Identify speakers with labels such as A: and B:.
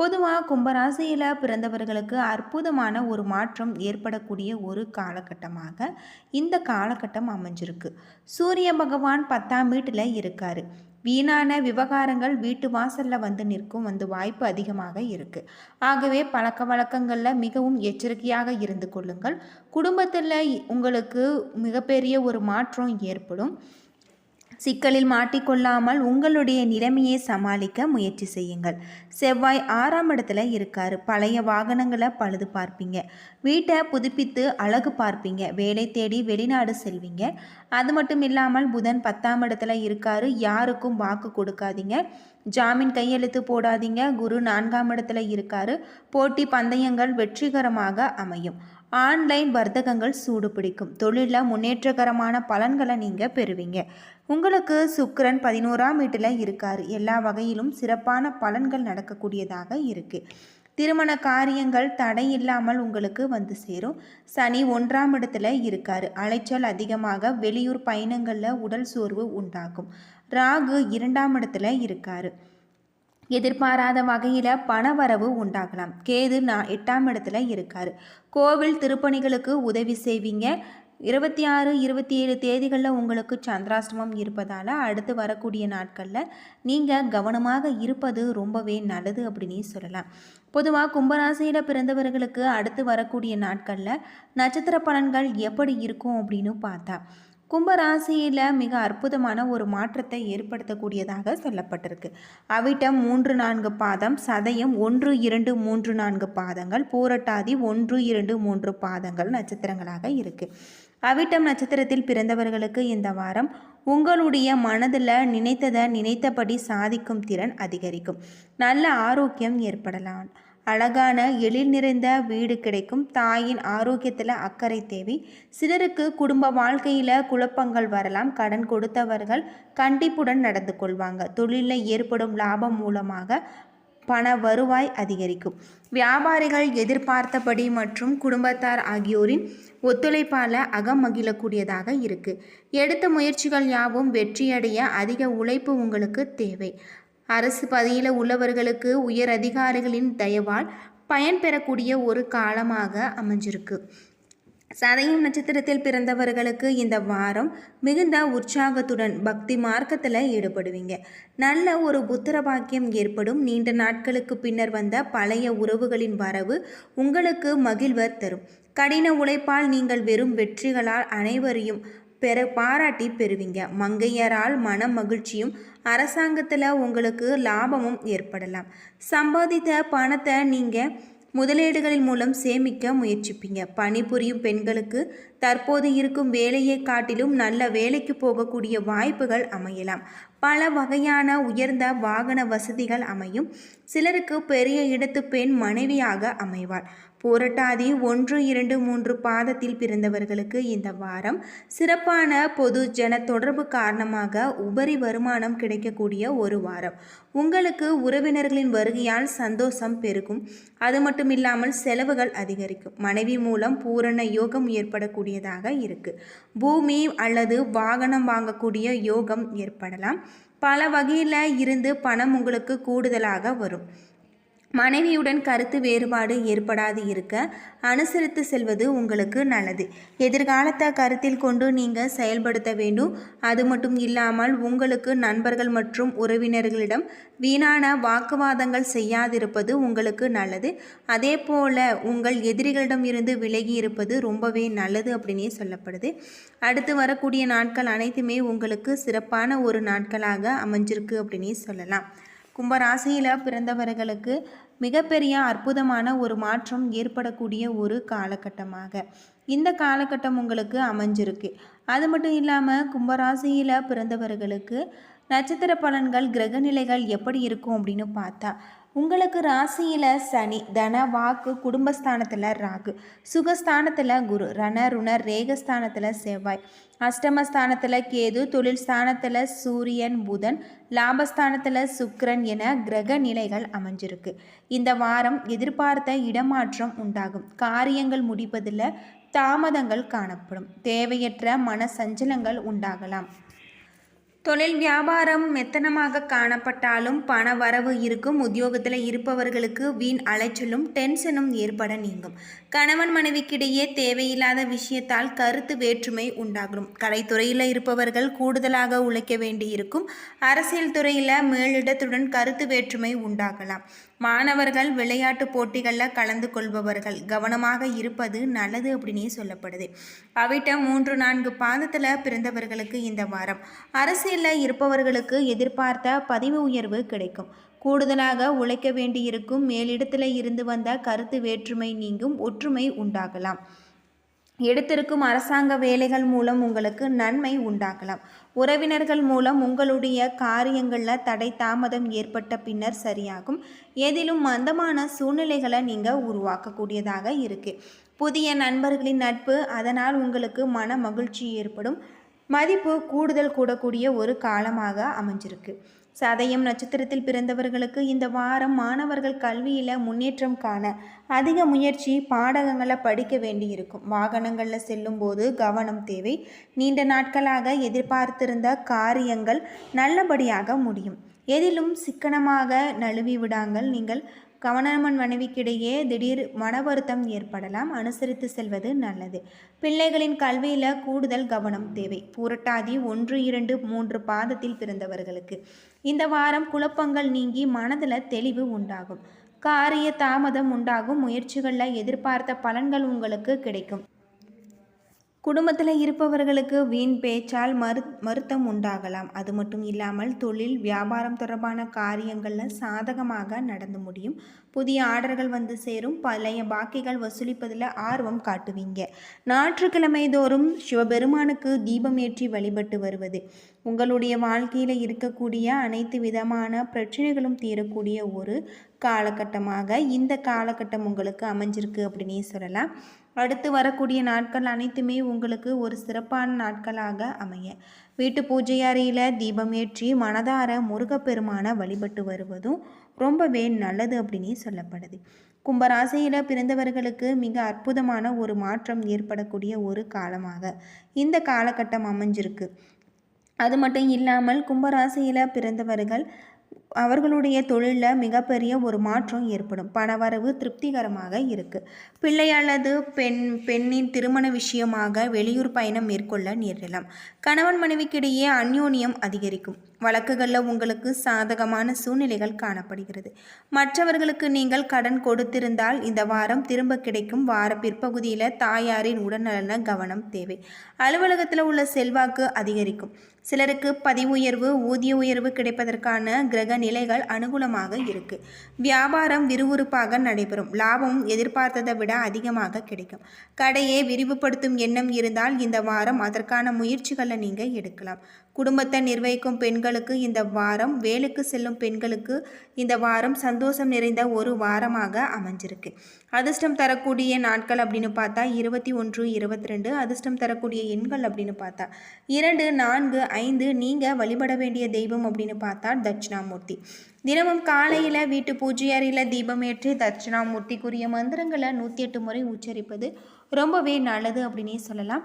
A: பொதுவாக கும்பராசியில் பிறந்தவர்களுக்கு அற்புதமான ஒரு மாற்றம் ஏற்படக்கூடிய ஒரு காலகட்டமாக இந்த காலகட்டம் அமைஞ்சிருக்கு. சூரிய பகவான் பத்தாம் வீட்டில் இருக்கார். வீணான விவகாரங்கள் வீட்டு வாசலில் வந்து நிற்கும் வந்து வாய்ப்பு அதிகமாக இருக்குது ஆகவே பழக்க வழக்கங்களில் மிகவும் எச்சரிக்கையாக இருந்து கொள்ளுங்கள். குடும்பத்தில் உங்களுக்கு மிகப்பெரிய ஒரு மாற்றம் ஏற்படும். சிக்கலில் மாட்டிக்கொள்ளாமல் உங்களுடைய நிலைமையை சமாளிக்க முயற்சி செய்யுங்கள். செவ்வாய் ஆறாம் இடத்துல இருக்காரு. பழைய வாகனங்களை பழுது பார்ப்பீங்க. வீட்டை புதுப்பித்து அழகு பார்ப்பீங்க. வேலை தேடி வெளிநாடு செல்வீங்க. அது மட்டும் இல்லாமல் புதன் பத்தாம் இடத்துல இருக்காரு. யாருக்கும் வாக்கு கொடுக்காதீங்க. ஜாமீன் கையெழுத்து போடாதீங்க. குரு நான்காம் இடத்துல இருக்காரு. போட்டி பந்தயங்கள் வெற்றிகரமாக அமையும். ஆன்லைன் வர்த்தகங்கள் சூடு பிடிக்கும் தொழிலில் முன்னேற்றகரமான பலன்களை நீங்கள் பெறுவீங்க. உங்களுக்கு சுக்கரன் பதினோராம் வீட்டில் இருக்கார். எல்லா வகையிலும் சிறப்பான பலன்கள் நடக்கக்கூடியதாக இருக்குது திருமண காரியங்கள் தடை இல்லாமல் உங்களுக்கு வந்து சேரும். சனி ஒன்றாம் இடத்துல இருக்கார். அலைச்சல் அதிகமாக வெளியூர் பயணங்களில் உடல் சோர்வு உண்டாகும். ராகு இரண்டாம் இடத்துல இருக்கார். எதிர்பாராத வகையில் பணவரவு உண்டாகலாம். கேது நான் எட்டாம் இடத்துல இருக்கார். கோவில் திருப்பணிகளுக்கு உதவி செய்வீங்க. இருபத்தி ஆறு இருபத்தி ஏழு தேதிகளில் உங்களுக்கு சந்திராஷ்டமம் இருப்பதால் அடுத்து வரக்கூடிய நாட்களில் நீங்கள் கவனமாக இருப்பது ரொம்பவே நல்லது அப்படின்னு சொல்லலாம். பொதுவாக கும்பராசியில் பிறந்தவர்களுக்கு அடுத்து வரக்கூடிய நாட்களில் நட்சத்திர பலன்கள் எப்படி இருக்கும் அப்படின்னு பார்த்தா கும்பராசியில் மிக அற்புதமான ஒரு மாற்றத்தை ஏற்படுத்தக்கூடியதாக சொல்லப்பட்டிருக்கு. அவிட்டம் மூன்று நான்கு பாதம் சதயம் ஒன்று இரண்டு மூன்று நான்கு பாதங்கள் பூரட்டாதி ஒன்று இரண்டு மூன்று பாதங்கள் நட்சத்திரங்களாக இருக்குது அவிட்டம் நட்சத்திரத்தில் பிறந்தவர்களுக்கு இந்த வாரம் உங்களுடைய மனதில் நினைத்ததை நினைத்தபடி சாதிக்கும் திறன் அதிகரிக்கும். நல்ல ஆரோக்கியம் ஏற்படலாம். அழகான எழில் நிறைந்த வீடு கிடைக்கும். தாயின் ஆரோக்கியத்தில் அக்கறை தேவை. சிலருக்கு குடும்ப வாழ்க்கையில் குழப்பங்கள் வரலாம். கடன் கொடுத்தவர்கள் கண்டிப்புடன் நடந்து கொள்வாங்க. தொழிலில் ஏற்படும் லாபம் மூலமாக பண வருவாய் அதிகரிக்கும். வியாபாரிகள் எதிர்பார்த்தபடி மற்றும் குடும்பத்தார் ஆகியோரின் ஒத்துழைப்பால் அகம் மகிழக்கூடியதாக இருக்குது எடுத்த முயற்சிகள் யாவும் வெற்றியடைய அதிக உழைப்பு உங்களுக்கு தேவை. அரசு பதவியில் உள்ளவர்களுக்கு உயர் அதிகாரிகளின் தயவால் பயன் பெறக்கூடிய ஒரு காலமாக அமைஞ்சிருக்கு. சதயம் நட்சத்திரத்தில் பிறந்தவர்களுக்கு இந்த வாரம் மிகுந்த உற்சாகத்துடன் பக்தி மார்க்கத்தில் ஈடுபடுவீங்க. நல்ல ஒரு புத்திர பாக்கியம் ஏற்படும். நீண்ட நாட்களுக்கு பின்னர் வந்த பழைய உறவுகளின் வரவு உங்களுக்கு மகிழ்வர் தரும். கடின உழைப்பால் நீங்கள் வெறும் வெற்றிகளால் அனைவரையும் பெற பாராட்டி பெறுவீங்க. மங்கையரால் மன மகிழ்ச்சியும் அரசாங்கத்தில் உங்களுக்கு லாபமும் ஏற்படலாம். சம்பாதித்த பணத்தை நீங்கள் முதலீடுகளின் மூலம் சேமிக்க முயற்சிப்பீங்க. பணிபுரியும் பெண்களுக்கு தற்போது இருக்கும் வேலையை காட்டிலும் நல்ல வேலைக்கு போகக்கூடிய வாய்ப்புகள் அமையலாம். பல வகையான உயர்ந்த வாகன வசதிகள் அமையும். சிலருக்கு பெரிய இடத்து பெண் மனைவியாக அமைவாள். போராட்டாதி ஒன்று இரண்டு மூன்று பாதத்தில் பிறந்தவர்களுக்கு இந்த வாரம் சிறப்பான பொது ஜன தொடர்பு காரணமாக உபரி வருமானம் கிடைக்கக்கூடிய ஒரு வாரம். உங்களுக்கு உறவினர்களின் வருகையால் சந்தோஷம் பெருகும். அது மட்டும் இல்லாமல் செலவுகள் அதிகரிக்கும். மனைவி மூலம் பூரண யோகம் ஏற்படக்கூடியதாக இருக்கு. பூமி அல்லது வாகனம் வாங்கக்கூடிய யோகம் ஏற்படலாம். பல வகையில் இருந்து பணம் உங்களுக்கு கூடுதலாக வரும். மனைவியுடன் கருத்து வேறுபாடு ஏற்படாது இருக்க அனுசரித்து செல்வது உங்களுக்கு நல்லது. எதிர்காலத்தை கருத்தில் கொண்டு நீங்கள் செயல்படுத்த வேண்டும். அது மட்டும் இல்லாமல் உங்களுக்கு நண்பர்கள் மற்றும் உறவினர்களிடம் வீணான வாக்குவாதங்கள் செய்யாதிருப்பது உங்களுக்கு நல்லது. அதே போல் உங்கள் எதிரிகளிடம் இருந்து விலகி இருப்பது ரொம்பவே நல்லது அப்படின்னே சொல்லப்படுது. அடுத்து வரக்கூடிய நாட்கள் அனைத்துமே உங்களுக்கு சிறப்பான ஒரு நாட்களாக அமைஞ்சிருக்கு அப்படின்னே சொல்லலாம். கும்பராசியில் பிறந்தவர்களுக்கு மிகப்பெரிய அற்புதமான ஒரு மாற்றம் ஏற்படக்கூடிய ஒரு காலகட்டமாக. இந்த காலகட்டம் உங்களுக்கு அமைஞ்சிருக்கு. அது மட்டும் இல்லாமல் கும்பராசியில் பிறந்தவர்களுக்கு நட்சத்திர பலன்கள் கிரக நிலைகள் எப்படி இருக்கும் அப்படின்னு பார்த்தா உங்களுக்கு ராசியில் சனி தன வாக்கு குடும்பஸ்தானத்தில் ராகு. சுகஸ்தானத்தில் குரு ரண ருண ரேகஸ்தானத்தில் செவ்வாய். அஷ்டமஸ்தானத்தில் கேது தொழில் ஸ்தானத்தில் சூரியன் புதன் லாபஸ்தானத்தில் சுக்கரன் என கிரக நிலைகள் அமைஞ்சிருக்கு. இந்த வாரம் எதிர்பார்த்த இடமாற்றம் உண்டாகும். காரியங்கள் முடிப்பதில் தாமதங்கள் காணப்படும். தேவையற்ற மன சஞ்சலங்கள் உண்டாகலாம். தொழில் வியாபாரம் மெத்தனமாக காணப்பட்டாலும் பண வரவு இருக்கும். உத்தியோகத்தில் இருப்பவர்களுக்கு வீண் அலைச்சலும் டென்ஷனும் ஏற்பட நீங்கும். கணவன் மனைவிக்கிடையே தேவையில்லாத விஷயத்தால் கருத்து வேற்றுமை உண்டாகும். கலைத்துறையில் இருப்பவர்கள் கூடுதலாக உழைக்க வேண்டியிருக்கும். அரசியல் துறையில் மேலிடத்துடன் கருத்து வேற்றுமை உண்டாகலாம். மாணவர்கள் விளையாட்டு போட்டிகளில் கலந்து கொள்பவர்கள். கவனமாக இருப்பது நல்லது அப்படின்னே சொல்லப்படுது. அவிட்ட மூன்று நான்கு பாதத்தில் பிறந்தவர்களுக்கு இந்த வாரம். அரசியலில் இருப்பவர்களுக்கு எதிர்பார்த்த பதிவு உயர்வு கிடைக்கும். கூடுதலாக உழைக்க வேண்டியிருக்கும் மேலிடத்தில் இருந்து வந்த கருத்து வேற்றுமை நீங்கும் ஒற்றுமை உண்டாகலாம். எடுத்திருக்கும் அரசாங்க வேலைகள் மூலம் உங்களுக்கு நன்மை உண்டாகலாம். உறவினர்கள் மூலம் உங்களுடைய காரியங்களில் தடை தாமதம் ஏற்பட்ட பின்னர் சரியாகும். எதிலும் மந்தமான சூழ்நிலைகளை நீங்கள் உருவாக்கக்கூடியதாக இருக்குது புதிய நண்பர்களின் நட்பு அதனால் உங்களுக்கு மன மகிழ்ச்சி ஏற்படும். மதிப்பு கூடுதல் கூடக்கூடிய ஒரு காலமாக அமைஞ்சிருக்கு. சதயம் நட்சத்திரத்தில் பிறந்தவர்களுக்கு இந்த வாரம் மாணவர்கள் கல்வியில் முன்னேற்றம் காண அதிக முயற்சி பாடகங்களை படிக்க வேண்டியிருக்கும். வாகனங்களில் செல்லும்போது கவனம் தேவை. நீண்ட நாட்களாக எதிர்பார்த்திருந்த காரியங்கள் நல்லபடியாக முடியும். எதிலும் சிக்கனமாக நழுவி விடாங்கள் நீங்கள் கவனமன் மனைவிக்கிடையே திடீர் மன வருத்தம் ஏற்படலாம். அனுசரித்து செல்வது நல்லது. பிள்ளைகளின் கல்வியில் கூடுதல் கவனம் தேவை. பூரட்டாதி ஒன்று இரண்டு மூன்று பாதத்தில் பிறந்தவர்களுக்கு இந்த வாரம் குழப்பங்கள் நீங்கி மனதில் தெளிவு உண்டாகும். காரிய தாமதம் உண்டாகும். முயற்சிகளில் எதிர்பார்த்த பலன்கள் உங்களுக்கு கிடைக்கும். குடும்பத்தில் இருப்பவர்களுக்கு வீண் பேச்சால் மறு மருத்தம் உண்டாகலாம். அது மட்டும் இல்லாமல் தொழில் வியாபாரம் தொடர்பான காரியங்களில் சாதகமாக நடந்து முடியும். புதிய ஆர்டர்கள் வந்து சேரும். பழைய பாக்கிகள் வசூலிப்பதில் ஆர்வம் காட்டுவீங்க. ஞாயிற்றுக்கிழமை தோறும் சிவபெருமானுக்கு தீபம் ஏற்றி வழிபட்டு வருவது. உங்களுடைய வாழ்க்கையில் இருக்கக்கூடிய அனைத்து விதமான பிரச்சனைகளும் தீரக்கூடிய ஒரு காலகட்டமாக இந்த காலகட்டம் உங்களுக்கு அமைஞ்சிருக்கு அப்படின்னே சொல்லலாம். அடுத்து வரக்கூடிய நாட்கள் அனைத்துமே உங்களுக்கு ஒரு சிறப்பான நாட்களாக அமைய. வீட்டு பூஜை அறையில் தீபம் ஏற்றி மனதார முருகப்பெருமான வழிபட்டு வருவதும் ரொம்பவே நல்லது அப்படின்னே சொல்லப்படுது. கும்பராசியில் பிறந்தவர்களுக்கு மிக அற்புதமான ஒரு மாற்றம் ஏற்படக்கூடிய ஒரு காலமாக இந்த காலகட்டம் அமைஞ்சிருக்கு. அது மட்டும் இல்லாமல் கும்பராசியில் பிறந்தவர்கள் அவர்களுடைய தொழிலில் மிகப்பெரிய ஒரு மாற்றம் ஏற்படும். பணவரவு திருப்திகரமாக இருக்குது பிள்ளை அல்லது பெண் பெண்ணின் திருமண விஷயமாக வெளியூர் பயணம் மேற்கொள்ள நேரிடலாம். கணவன் மனைவிக்கிடையே அந்யோன்யம் அதிகரிக்கும். வழக்குகளில் உங்களுக்கு சாதகமான சூழ்நிலைகள் காணப்படுகிறது. மற்றவர்களுக்கு நீங்கள் கடன் கொடுத்திருந்தால் இந்த வாரம் திரும்ப கிடைக்கும். வார பிற்பகுதியில் தாயாரின் உடல்நலன கவனம் தேவை. அலுவலகத்தில் உள்ள செல்வாக்கு அதிகரிக்கும். சிலருக்கு பதிவு உயர்வு ஊதிய உயர்வு கிடைப்பதற்கான கிரக நிலைகள் அனுகூலமாக இருக்கு. வியாபாரம் விறுவிறுப்பாக நடைபெறும். லாபம் எதிர்பார்த்ததை விட அதிகமாக கிடைக்கும். கடையை விரிவுபடுத்தும் எண்ணம் இருந்தால் இந்த வாரம் அதற்கான முயற்சிகளை நீங்கள் எடுக்கலாம். குடும்பத்தை நிர்வகிக்கும் பெண்களுக்கு இந்த வாரம் வேலைக்கு செல்லும் பெண்களுக்கு இந்த வாரம் சந்தோஷம் நிறைந்த ஒரு வாரமாக அமைஞ்சிருக்கு. அதிர்ஷ்டம் தரக்கூடிய நாட்கள் அப்படின்னு பார்த்தா இருபத்தி ஒன்று இருபத்தி ரெண்டு அதிர்ஷ்டம் தரக்கூடிய எண்கள் அப்படின்னு பார்த்தா இரண்டு நான்கு ஐந்து நீங்கள் வழிபட வேண்டிய தெய்வம் அப்படின்னு பார்த்தா தட்சிணாமூர்த்தி. தினமும் காலையில் வீட்டு பூஜை அறையில் தீபம் ஏற்றி தட்சிணாமூர்த்திக்குரிய மந்திரங்களை நூற்றி எட்டு முறை உச்சரிப்பது ரொம்பவே நல்லது அப்படின்னே சொல்லலாம்.